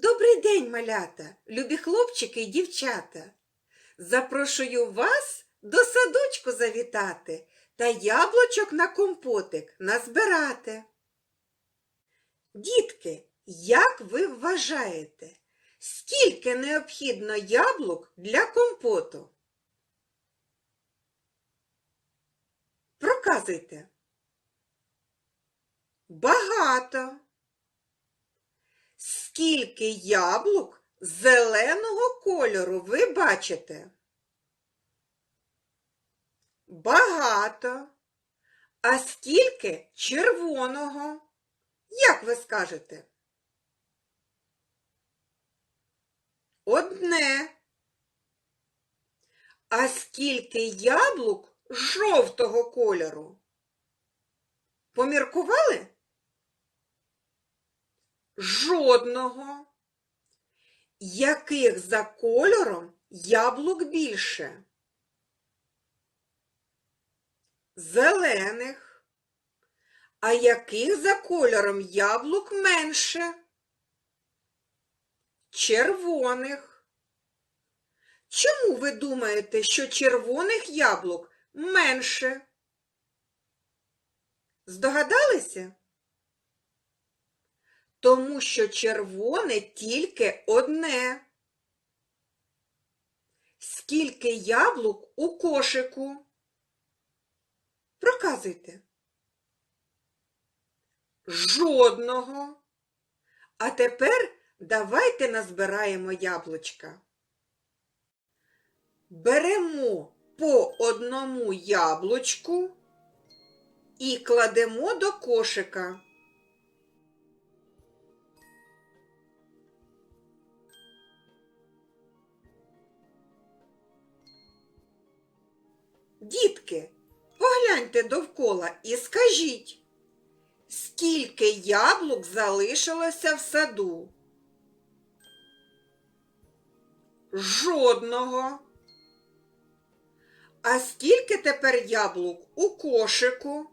Добрий день, малята, любі хлопчики і дівчата. Запрошую вас до садочку завітати та яблучок на компотик назбирати. Дітки, як ви вважаєте, скільки необхідно яблук для компоту? Проказуйте. Багато. Скільки яблук зеленого кольору ви бачите? Багато. А скільки червоного? Як ви скажете? Одне. А скільки яблук жовтого кольору? Поміркували? Жодного. Яких за кольором яблук більше? Зелених. А яких за кольором яблук менше? Червоних. Чому ви думаєте, що червоних яблук менше? Здогадалися? Тому що червоне тільки одне. Скільки яблук у кошику? Проказуйте. Жодного. А тепер давайте назбираємо яблучка. Беремо по одному яблучку і кладемо до кошика. Дітки, погляньте довкола і скажіть, скільки яблук залишилося в саду? Жодного. А скільки тепер яблук у кошику?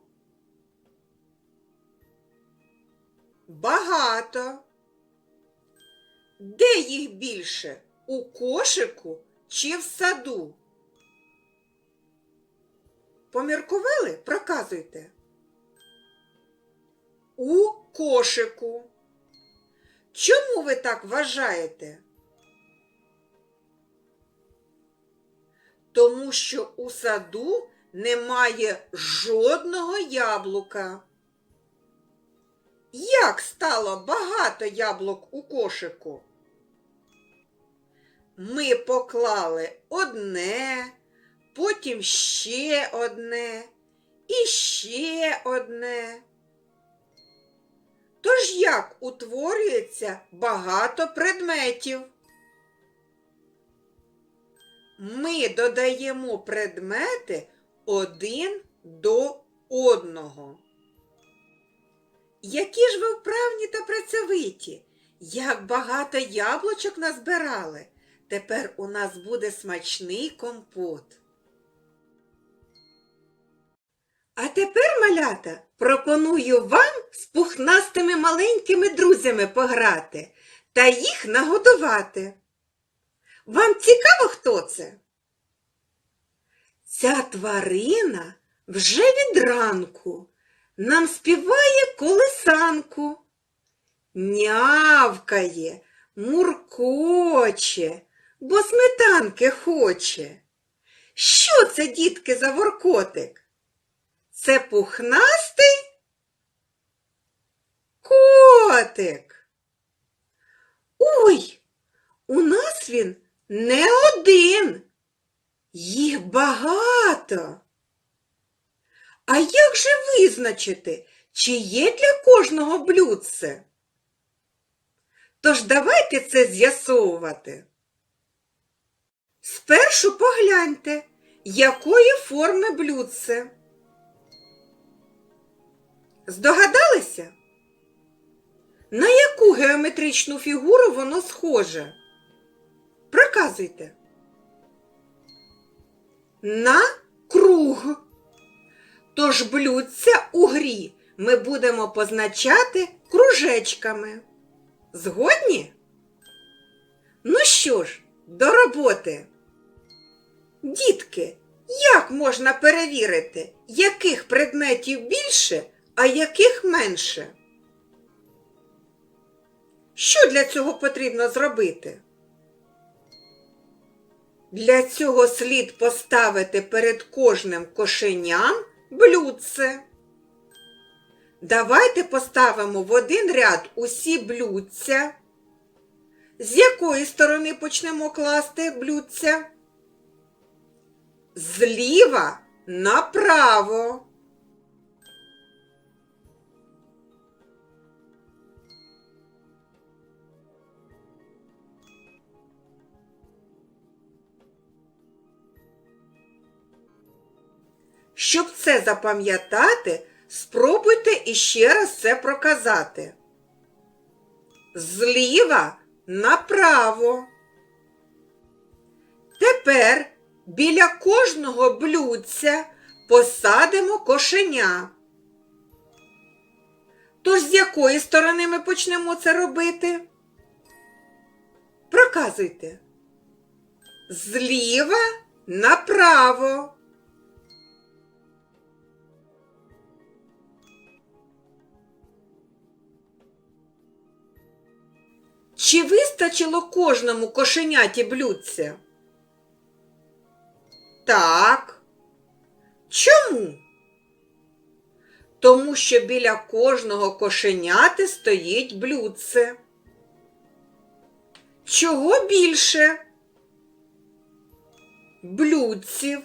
Багато. Де їх більше? У кошику чи в саду? Поміркували? Проказуйте. У кошику. Чому ви так вважаєте? Тому що у саду немає жодного яблука. Як стало багато яблук у кошику? Ми поклали одне, потім ще одне і ще одне. Тож як утворюється багато предметів? Ми додаємо предмети один до одного. Які ж ви вправні та працьовиті, як багато яблучок назбирали. Тепер у нас буде смачний компот. А тепер, малята, пропоную вам з пухнастими маленькими друзями пограти та їх нагодувати. Вам цікаво, хто це? Ця тварина вже від ранку нам співає колисанку, нявкає, муркоче, бо сметанки хоче. Що це, дітки, за воркотик? Це пухнастий котик. Ой, у нас він не один, їх багато. А як же визначити, чи є для кожного блюдце? Тож давайте це з'ясовувати. Спершу погляньте, якої форми блюдце. Здогадалися? На яку геометричну фігуру воно схоже? Проказуйте. На круг. Тож блюдця у грі ми будемо позначати кружечками. Згодні? Ну що ж, до роботи. Дітки, як можна перевірити, яких предметів більше, а яких менше? Що для цього потрібно зробити? Для цього слід поставити перед кожним кошеням блюдце. Давайте поставимо в один ряд усі блюдця. З якої сторони почнемо класти блюдця? Зліва направо. Щоб це запам'ятати, спробуйте іще раз це проказати. Зліва направо. Тепер біля кожного блюдця посадимо кошеня. Тож з якої сторони ми почнемо це робити? Проказуйте. Зліва направо. Чи вистачило кожному кошеняті блюдця? Так. Чому? Тому що біля кожного кошеняти стоїть блюдце. Чого більше? Блюдців.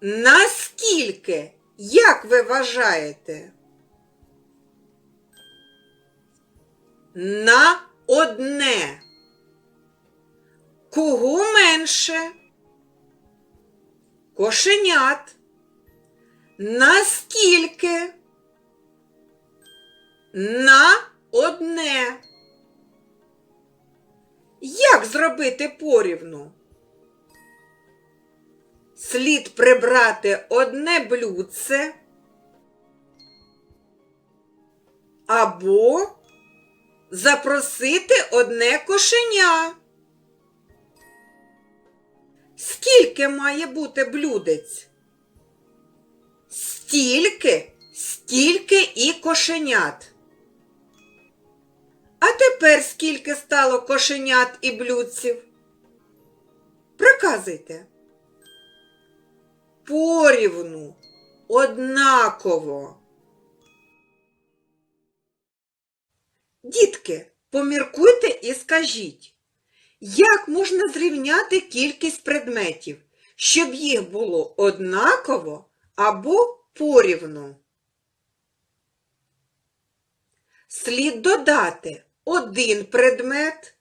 Наскільки? Як ви вважаєте? На одне. Кого менше? Кошенят. Наскільки? На одне. Як зробити порівну? Слід прибрати одне блюдце або запросити одне кошеня. Скільки має бути блюдець? Стільки, стільки і кошенят. А тепер скільки стало кошенят і блюдців? Проказуйте. Порівну, однаково. Дітки, поміркуйте і скажіть, як можна зрівняти кількість предметів, щоб їх було однаково або порівну? Слід додати один предмет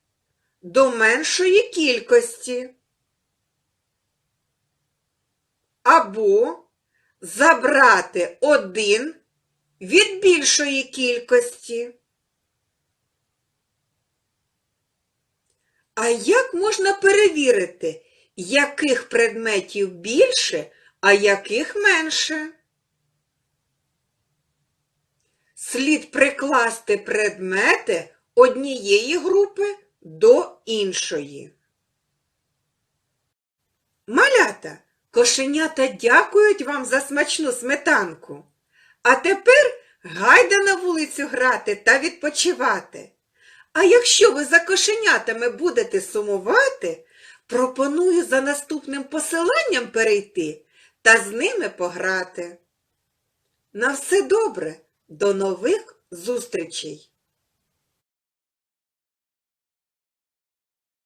до меншої кількості. Або забрати один від більшої кількості. А як можна перевірити, яких предметів більше, а яких менше? Слід прикласти предмети однієї групи до іншої. Малята, кошенята дякують вам за смачну сметанку. А тепер гайда на вулицю грати та відпочивати. А якщо ви за кошенятами будете сумувати, пропоную за наступним посиланням перейти та з ними пограти. На все добре, до нових зустрічей!